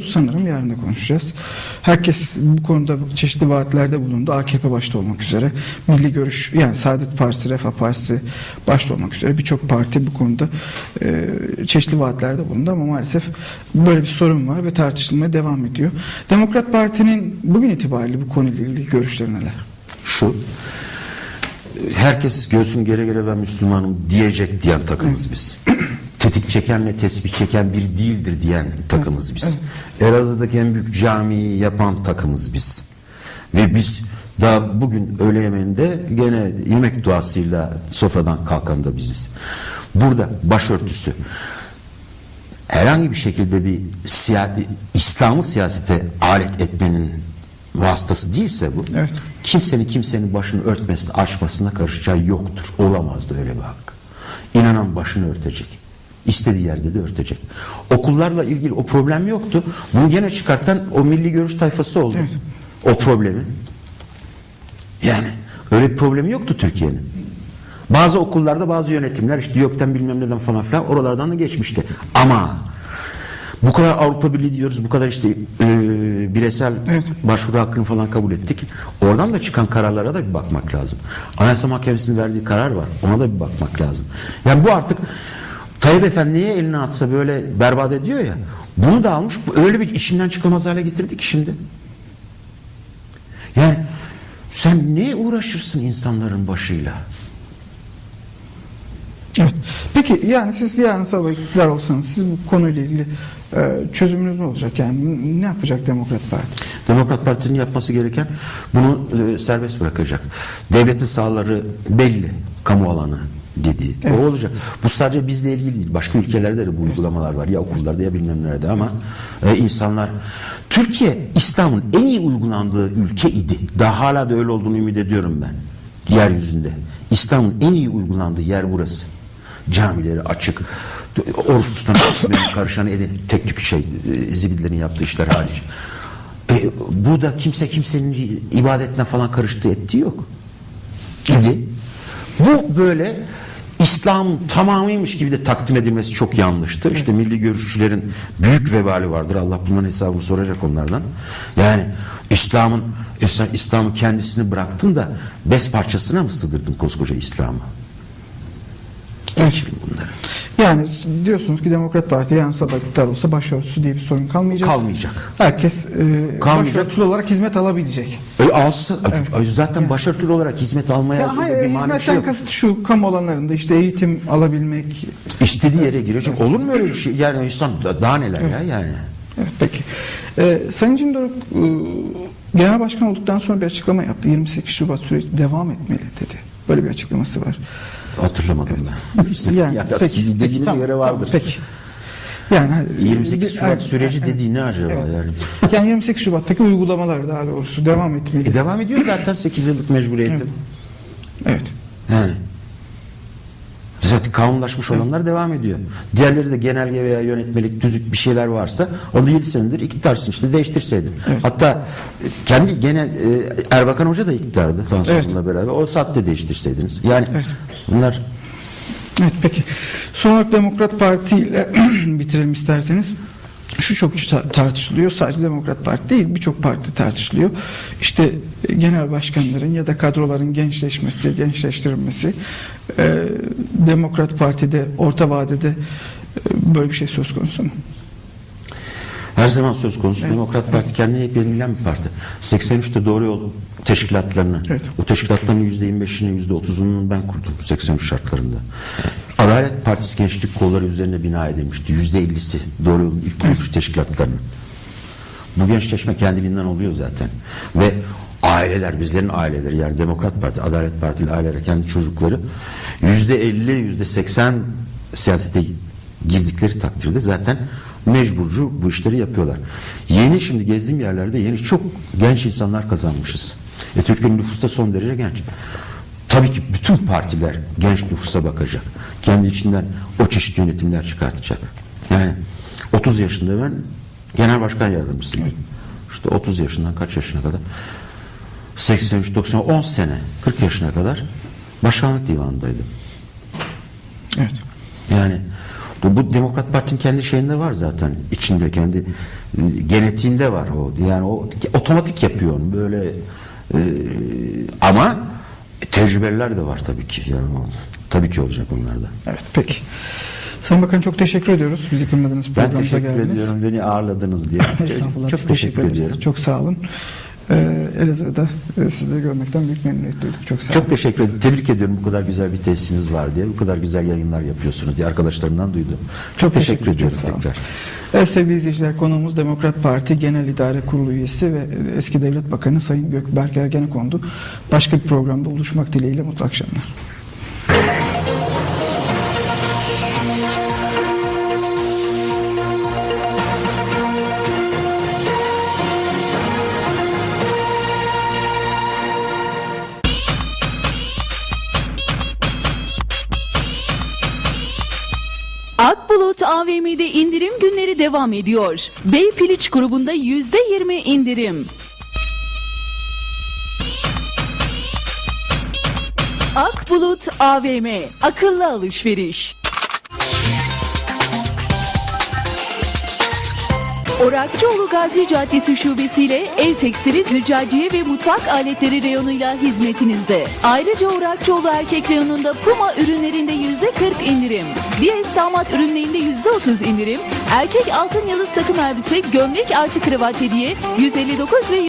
Sanırım yarın da konuşacağız. Herkes bu konuda çeşitli vaatlerde bulundu. AKP başta olmak üzere. Milli Görüş, yani Saadet Partisi, Refah Partisi başta olmak üzere birçok parti bu konuda e, çeşitli vaatlerde bulundu ama maalesef böyle bir sorun var ve tartışılmaya devam ediyor. Demokrat Parti'nin bugün itibariyle bu konuyla ilgili görüşleri neler? Şu herkes göğsün gere gere ben Müslümanım diyecek diyen takımız biz. Tetik çekenle tespih çeken bir değildir diyen takımız biz. Elazığ'daki en büyük camiyi yapan takımız biz. Ve biz daha bugün öğle yemeğinde gene yemek duasıyla sofradan kalkan da biziz. Burada başörtüsü herhangi bir şekilde bir siyasi, İslam'ı siyasete alet etmenin vasıtası değilse bu Evet. kimsenin kimsenin başını örtmesine, açmasına karışacağı yoktur. Olamaz da öyle bir hak. İnanan başını örtecek. İstediği yerde de örtecek. Okullarla ilgili o problem yoktu. Bunu gene çıkartan o milli görüş tayfası oldu. Evet. O problemi. Yani öyle bir problemi yoktu Türkiye'nin. Bazı okullarda bazı yönetimler işte YÖK'ten bilmem neden falan filan oralardan da geçmişti. Ama bu kadar Avrupa Birliği diyoruz, bu kadar işte e, bireysel Evet. başvuru hakkını falan kabul ettik. Oradan da çıkan kararlara da bir bakmak lazım. Anayasa Mahkemesi'nin verdiği karar var. Ona da bir bakmak lazım. Yani bu artık Tayyip Efendi'ye elini atsa böyle berbat ediyor ya. Bunu da almış öyle bir içinden çıkılmaz hale getirdi ki şimdi. Yani sen ne uğraşırsın insanların başıyla? Evet. Peki yani siz yarın sabah iktidar olsanız siz bu konuyla ilgili e, çözümünüz ne olacak? Yani ne yapacak Demokrat Parti? Demokrat Parti'nin yapması gereken bunu e, serbest bırakacak. Devletin sahaları belli. Kamu alanı dediği. Evet. O olacak. Bu sadece bizle ilgili değil. Başka ülkelerde de bu uygulamalar var. Ya okullarda ya bilmem nerede ama e, insanlar Türkiye İslam'ın en iyi uygulandığı ülke idi. Daha hala da öyle olduğunu ümit ediyorum ben. Yeryüzünde. İslam'ın en iyi uygulandığı yer burası. Camileri açık. Oruç tutan karışan edin. Tek tük şey e, zibildilerin yaptığı işler hariç. E, burada kimse kimsenin ibadetine falan karıştığı ettiği yok. İdi. Bu böyle İslam tamamıymış gibi de takdim edilmesi çok yanlıştır. İşte milli görüşçülerin büyük vebali vardır. Allah bunların hesabını soracak onlardan. Yani İslam'ın İslam- İslam'ı kendisini bıraktın da bez parçasına mı sığdırdın koskoca İslam'ı? Geçelim bunları. Yani diyorsunuz ki Demokrat Parti yarın sabah iktidar olsa başörtüsü diye bir sorun kalmayacak. Kalmayacak. Herkes e, Kalmayacak. başörtülü olarak hizmet alabilecek. E, alsa, e, zaten başörtülü olarak hizmet almaya Ya hayır, bir hizmetten şey yok. kasıt şu kamu alanlarında işte eğitim alabilmek. İstediği yere girecek. Olur mu öyle bir şey? Yani insan daha neler ya yani. Evet, peki. E, Sayın Cindoruk e, genel başkan olduktan sonra bir açıklama yaptı. 28 Şubat süreci devam etmeli dedi. Böyle bir açıklaması var. Hatırlamadım ben. Yani, yani peki, sizin peki, dediğinize tamam, göre vardır. tamam, peki. Yani hani, 28 bir- Şubat evet, süreci evet. dediği ne acaba Evet. yani? Yani 28 Şubat'taki uygulamalar daha doğrusu devam etmeli. E devam ediyor zaten 8 yıllık mecburiyetin. Evet. Yani. Zaten kanunlaşmış olanlar devam ediyor. Diğerleri de genelge veya yönetmelik, tüzük bir şeyler varsa onu 7 senedir iktidarsın işte değiştirseydin. Hatta e, kendi genel e, Erbakan Hoca da iktidardı Tansu'nunla beraber. O saatte değiştirseydiniz. Yani Evet. Bunlar Evet peki. Son olarak Demokrat Parti ile bitirelim isterseniz. Şu çok ta- tartışılıyor. Sadece Demokrat Parti değil birçok parti tartışılıyor. İşte e, genel başkanların ya da kadroların gençleşmesi, gençleştirilmesi. e, Demokrat Parti'de orta vadede e, böyle bir şey söz konusu mu? Her zaman söz konusu. Demokrat Parti kendini hep yenilen bir parti. 83'te Doğru Yol teşkilatlarını, Evet. o teşkilatların %25'ini, %30'unu ben kurdum 83 şartlarında. Adalet Partisi gençlik kolları üzerine bina edilmişti. %50'si Doğru Yol'un ilk kuruluş teşkilatlarının. Bu gençleşme kendiliğinden oluyor zaten. Ve aileler, bizlerin aileleri yani Demokrat Parti, Adalet Partili aileler kendi çocukları %50, %80 siyasete girdikleri takdirde zaten mecburcu bu işleri yapıyorlar. Yeni şimdi gezdiğim yerlerde yeni çok genç insanlar kazanmışız. E, Türkiye'nin nüfusu da son derece genç. Tabii ki bütün partiler genç nüfusa bakacak. Kendi içinden o çeşit yönetimler çıkartacak. Yani 30 yaşında ben genel başkan yardımcısıyım. İşte 30 yaşından kaç yaşına kadar? 83, 90, 10 sene, 40 yaşına kadar başkanlık divanındaydım. Evet. Yani Bu, bu Demokrat Parti'nin kendi şeyinde var zaten. içinde kendi genetiğinde var o. Yani o otomatik yapıyor onu. Böyle e, ama tecrübeliler de var tabii ki. Yani o, tabii ki olacak onlar da. Evet peki. Sayın Bakan çok teşekkür ediyoruz. Bizi kırmadınız Ben programımıza teşekkür geldiniz. ediyorum beni ağırladınız diye. Estağfurullah. Çok biz teşekkür, ederiz. ediyorum. Çok sağ olun. Ee, Elazığ'da e, sizi görmekten büyük memnuniyet duyduk. Çok sağ olun. Çok teşekkür ederim. Tebrik ediyorum bu kadar güzel bir tesisiniz var diye. Bu kadar güzel yayınlar yapıyorsunuz diye arkadaşlarımdan duydum. Çok, teşekkür, ederim, ediyorum çok tekrar. Evet sevgili izleyiciler konuğumuz Demokrat Parti Genel İdare Kurulu üyesi ve eski Devlet Bakanı Sayın Gökberk Ergenekon'du. Başka bir programda buluşmak dileğiyle mutlu akşamlar. Akbulut AVM'de indirim günleri devam ediyor. Bey Piliç grubunda %20 indirim. Akbulut AVM, akıllı alışveriş. Orakçıoğlu Gazi Caddesi şubesiyle ev tekstili, züccaciye ve mutfak aletleri reyonuyla hizmetinizde. Ayrıca Orakçıoğlu erkek reyonunda Puma ürünlerinde %40 indirim. Diyes damat ürünlerinde %30 indirim. Erkek altın yıldız takım elbise, gömlek artı kravat hediye 159 ve